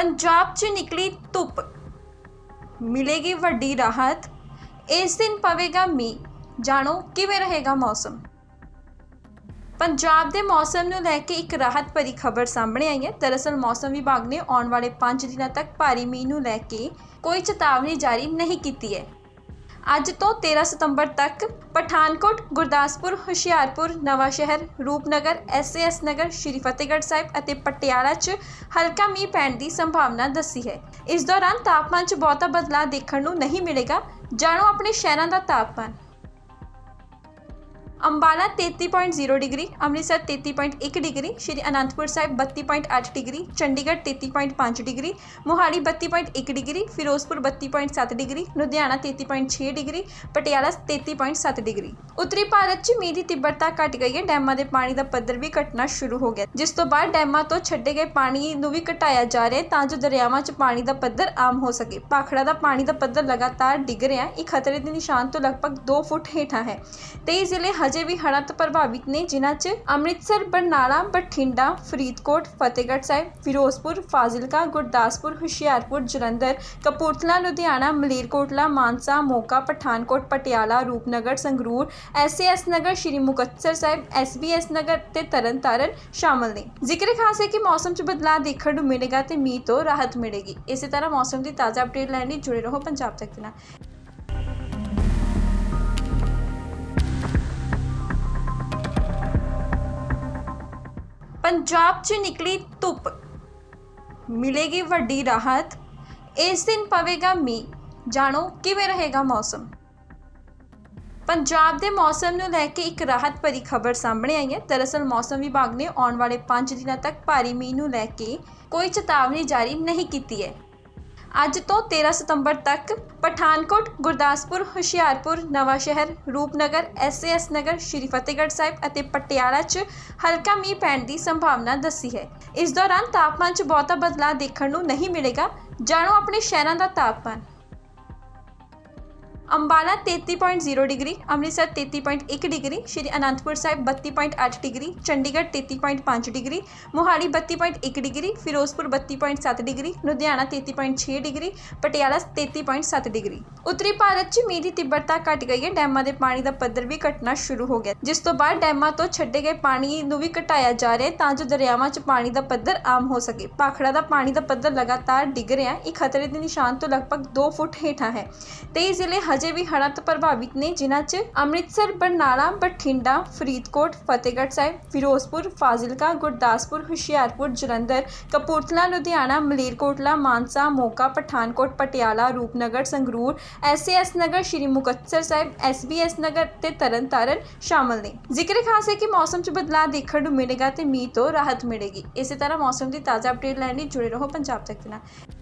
ਪੰਜਾਬ 'ਚ ਨਿਕਲੀ ਧੁੱਪ। ਮਿਲੇਗੀ ਵੱਡੀ ਰਾਹਤ। ਇਸ ਦਿਨ ਪਵੇਗਾ ਮੀਂਹ। ਜਾਣੋ ਕਿਵੇਂ ਰਹੇਗਾ ਮੌਸਮ? ਪੰਜਾਬ ਦੇ ਮੌਸਮ ਨੂੰ ਲੈ ਕੇ ਇੱਕ ਰਾਹਤ ਭਰੀ ਖਬਰ ਸਾਹਮਣੇ ਆਈ ਹੈ। ਦਰਅਸਲ ਮੌਸਮ ਵਿਭਾਗ ਨੇ ਆਉਣ ਵਾਲੇ 5 ਦਿਨਾਂ ਤੱਕ ਭਾਰੀ ਮੀਂਹ ਨੂੰ ਲੈ ਕੇ ਕੋਈ ਚੇਤਾਵਨੀ ਜਾਰੀ ਨਹੀਂ ਕੀਤੀ ਹੈ। ਅੱਜ ਤੋਂ 13 ਸਤੰਬਰ ਤੱਕ ਪਠਾਨਕੋਟ, ਗੁਰਦਾਸਪੁਰ, ਹੁਸ਼ਿਆਰਪੁਰ ਨਵਾਂ ਸ਼ਹਿਰ ਰੂਪਨਗਰ, ਐਸਏਐਸ ਨਗਰ, ਸ਼੍ਰੀ ਫਤਿਹਗੜ੍ਹ ਸਾਹਿਬ ਅਤੇ ਪਟਿਆਲਾ 'ਚ ਹਲਕਾ ਮੀਂਹ ਪੈਣ ਦੀ ਸੰਭਾਵਨਾ ਦੱਸੀ ਹੈ। ਇਸ ਦੌਰਾਨ ਤਾਪਮਾਨ 'ਚ ਬਹੁਤਾ ਬਦਲਾਅ ਦੇਖਣ ਨੂੰ ਨਹੀਂ ਮਿਲੇਗਾ। ਜਾਣੋ ਆਪਣੇ ਸ਼ਹਿਰਾਂ ਦਾ ਤਾਪਮਾਨ। Ambala 33.0 degree, Amritsar 33.1 degree, Shri Anandpur Sahib 32.8 degree, Chandigarh 33.5 degree, Mohali 32.1 degree, Firozpur 32.7 degree, Ludhiana 33.6 degree, Patiala 33.7 degree. ਉੱਤਰੀ ਭਾਰਤ 'ਚ ਮੀਂਹ ਦੀ ਤੀਬਰਤਾ ਘਟ ਗਈ ਹੈ। ਡੈਮਾਂ ਦੇ ਪਾਣੀ ਦਾ ਪੱਧਰ ਵੀ ਘਟਣਾ ਸ਼ੁਰੂ ਹੋ ਗਿਆ। ਜਿਸ ਤੋਂ ਬਾਅਦ ਡੈਮਾਂ ਤੋਂ ਛੱਡੇ ਗਏ ਪਾਣੀ ਨੂੰ ਵੀ ਘਟਾਇਆ ਜਾ ਰਿਹਾ ਤਾਂ ਜੋ ਦਰਿਆਵਾਂ 'ਚ ਪਾਣੀ ਦਾ ਪੱਧਰ ਆਮ ਹੋ ਸਕੇ। ਭਾਖੜਾ ਦਾ ਪਾਣੀ ਦਾ ਪੱਧਰ ਲਗਾਤਾਰ ਡਿੱਗ ਰਿਹਾ ਇਹ ਖਤਰੇ ਦੇ ਨਿਸ਼ਾਨ ਤੋਂ ਲਗਭਗ 2 ਫੁੱਟ ਹੇਠਾਂ ਹੈ। ਤੇਈ ਜ਼ਿਲ੍ਹੇ ਹਜੇ ਵੀ ਹੜ੍ਹਾਂ ਤੋਂ ਪ੍ਰਭਾਵਿਤ ਨੇ, ਜਿਨ੍ਹਾਂ 'ਚ ਅੰਮ੍ਰਿਤਸਰ, ਬਰਨਾਲਾ, ਬਠਿੰਡਾ, ਫਰੀਦਕੋਟ, ਫਤਿਹਗੜ੍ਹ ਸਾਹਿਬ, ਫਿਰੋਜ਼ਪੁਰ, ਫਾਜ਼ਿਲਕਾ, ਗੁਰਦਾਸਪੁਰ, ਹੁਸ਼ਿਆਰਪੁਰ, ਜਲੰਧਰ, ਕਪੂਰਥਲਾ, ਲੁਧਿਆਣਾ, ਮਲੇਰਕੋਟਲਾ, ਮਾਨਸਾ, ਮੋਗਾ, ਪਠਾਨਕੋਟ, ਪਟਿਆਲਾ, ਰੂਪਨਗਰ, ਸੰਗਰੂਰ ਐਸਏਐਸ ਨਗਰ, ਸ਼੍ਰੀ ਮੁਕਤਸਰ ਸਾਹਿਬ ਐਸਬੀਐਸ ਨਗਰ ਤੇ ਤਰਨਤਾਰਨ ਸ਼ਾਮਲ ਨੇ। ਜ਼ਿਕਰ ਖਾਸ ਹੈ ਕਿ ਮੌਸਮ 'ਚ ਬਦਲਾਅ ਦੇਖਣ ਨੂੰ ਮਿਲੇਗਾ ਤੇ ਮੀਂਹ ਤੋਂ ਰਾਹਤ ਮਿਲੇਗੀ। ਇਸੇ ਤਰ੍ਹਾਂ ਮੌਸਮ ਦੀ ਤਾਜ਼ਾ ਅਪਡੇਟ ਲੈਣ ਲਈ ਜੁੜੇ ਰਹੋ ਪੰਜਾਬ ਤੱਕ ਦੇ ਨਾਲ। ਪੰਜਾਬ 'ਚ ਨਿਕਲੀ ਧੁੱਪ। ਮਿਲੇਗੀ ਵੱਡੀ ਰਾਹਤ। ਇਸ ਦਿਨ ਪਵੇਗਾ ਮੀਂਹ। ਜਾਣੋ ਕਿਵੇਂ ਰਹੇਗਾ ਮੌਸਮ। ਪੰਜਾਬ ਦੇ ਮੌਸਮ ਨੂੰ ਲੈ ਕੇ ਇੱਕ ਰਾਹਤ ਭਰੀ ਖਬਰ ਸਾਹਮਣੇ ਆਈ ਹੈ। ਦਰਅਸਲ ਮੌਸਮ ਵਿਭਾਗ ਨੇ ਆਉਣ ਵਾਲੇ 5 ਦਿਨਾਂ ਤੱਕ ਭਾਰੀ ਮੀਂਹ ਨੂੰ ਲੈ ਕੇ ਕੋਈ ਚੇਤਾਵਨੀ ਜਾਰੀ ਨਹੀਂ ਕੀਤੀ ਹੈ। ਅੱਜ ਤੋਂ 13 ਸਤੰਬਰ ਤੱਕ ਪਠਾਨਕੋਟ, ਗੁਰਦਾਸਪੁਰ, ਹੁਸ਼ਿਆਰਪੁਰ ਨਵਾਂ ਸ਼ਹਿਰ ਰੂਪਨਗਰ, ਐਸਏਐਸ ਨਗਰ, ਸ਼੍ਰੀ ਫਤਿਹਗੜ੍ਹ ਸਾਹਿਬ ਅਤੇ ਪਟਿਆਲਾ 'ਚ ਹਲਕਾ ਮੀਂਹ ਪੈਣ ਦੀ ਸੰਭਾਵਨਾ ਦੱਸੀ ਹੈ। ਇਸ ਦੌਰਾਨ ਤਾਪਮਾਨ 'ਚ ਬਹੁਤਾ ਬਦਲਾਅ ਦੇਖਣ ਨੂੰ ਨਹੀਂ ਮਿਲੇਗਾ। ਜਾਣੋ ਆਪਣੇ ਸ਼ਹਿਰਾਂ ਦਾ ਤਾਪਮਾਨ। Ambala 33.0 degree, Amritsar 33.1 degree, Shri Anandpur Sahib 32.8 degree, Chandigarh 33.5 degree, Mohali 32.1 degree, Firozpur 32.7 degree, Ludhiana 33.6 degree, Patiala 33.7 degree. ਉੱਤਰੀ ਭਾਰਤ 'ਚ ਮੀਂਹ ਦੀ ਤੀਬਰਤਾ ਘਟ ਗਈ ਹੈ। ਡੈਮਾਂ ਦੇ ਪਾਣੀ ਦਾ ਪੱਧਰ ਵੀ ਘਟਣਾ ਸ਼ੁਰੂ ਹੋ ਗਿਆ। ਜਿਸ ਤੋਂ ਬਾਅਦ ਡੈਮਾਂ ਤੋਂ ਛੱਡੇ ਗਏ ਪਾਣੀ ਨੂੰ ਵੀ ਘਟਾਇਆ ਜਾ ਰਿਹਾ ਤਾਂ ਜੋ ਦਰਿਆਵਾਂ 'ਚ ਪਾਣੀ ਦਾ ਪੱਧਰ ਆਮ ਹੋ ਸਕੇ। ਭਾਖੜਾ ਦਾ ਪਾਣੀ ਦਾ ਪੱਧਰ ਲਗਾਤਾਰ ਡਿੱਗ ਰਿਹਾ ਹੈ। ਇਹ ਖਤਰੇ ਦੇ ਨਿਸ਼ਾਨ ਤੋਂ ਲਗਭਗ 2 ਫੁੱਟ ਹੇਠਾਂ ਹੈ। ਤੇਈ ਜ਼ਿਲ੍ਹੇ ਹਜੇ ਵੀ ਹੜ੍ਹਾਂ ਤੋਂ ਪ੍ਰਭਾਵਿਤ ਨੇ, ਜਿਨ੍ਹਾਂ 'ਚ ਅੰਮ੍ਰਿਤਸਰ, ਬਰਨਾਲਾ, ਬਠਿੰਡਾ, ਫਰੀਦਕੋਟ, ਫਤਿਹਗੜ੍ਹ ਸਾਹਿਬ, ਫਿਰੋਜ਼ਪੁਰ, ਫਾਜ਼ਿਲਕਾ, ਗੁਰਦਾਸਪੁਰ, ਹੁਸ਼ਿਆਰਪੁਰ, ਜਲੰਧਰ, ਕਪੂਰਥਲਾ, ਲੁਧਿਆਣਾ, ਮਲੇਰਕੋਟਲਾ, ਮਾਨਸਾ, ਮੋਗਾ, ਪਠਾਨਕੋਟ, ਪਟਿਆਲਾ, ਰੂਪਨਗਰ, ਸੰਗਰੂਰ ਐਸਏਐਸ ਨਗਰ, ਸ਼੍ਰੀ ਮੁਕਤਸਰ ਸਾਹਿਬ ਐਸਬੀਐਸ ਨਗਰ ਤੇ ਤਰਨਤਾਰਨ ਸ਼ਾਮਲ ਨੇ। ਜ਼ਿਕਰ ਖਾਸ ਹੈ ਕਿ ਮੌਸਮ 'ਚ ਬਦਲਾਅ ਦੇਖਣ ਨੂੰ ਮਿਲੇਗਾ ਤੇ ਮੀਂਹ ਤੋਂ ਰਾਹਤ ਮਿਲੇਗੀ। ਇਸੇ ਤਰ੍ਹਾਂ ਮੌਸਮ ਦੀ ਤਾਜ਼ਾ ਅਪਡੇਟ ਲੈਣ ਲਈ ਜੁੜੇ ਰਹੋ ਪੰਜਾਬ ਤੱਕ ਦੇ ਨਾਲ।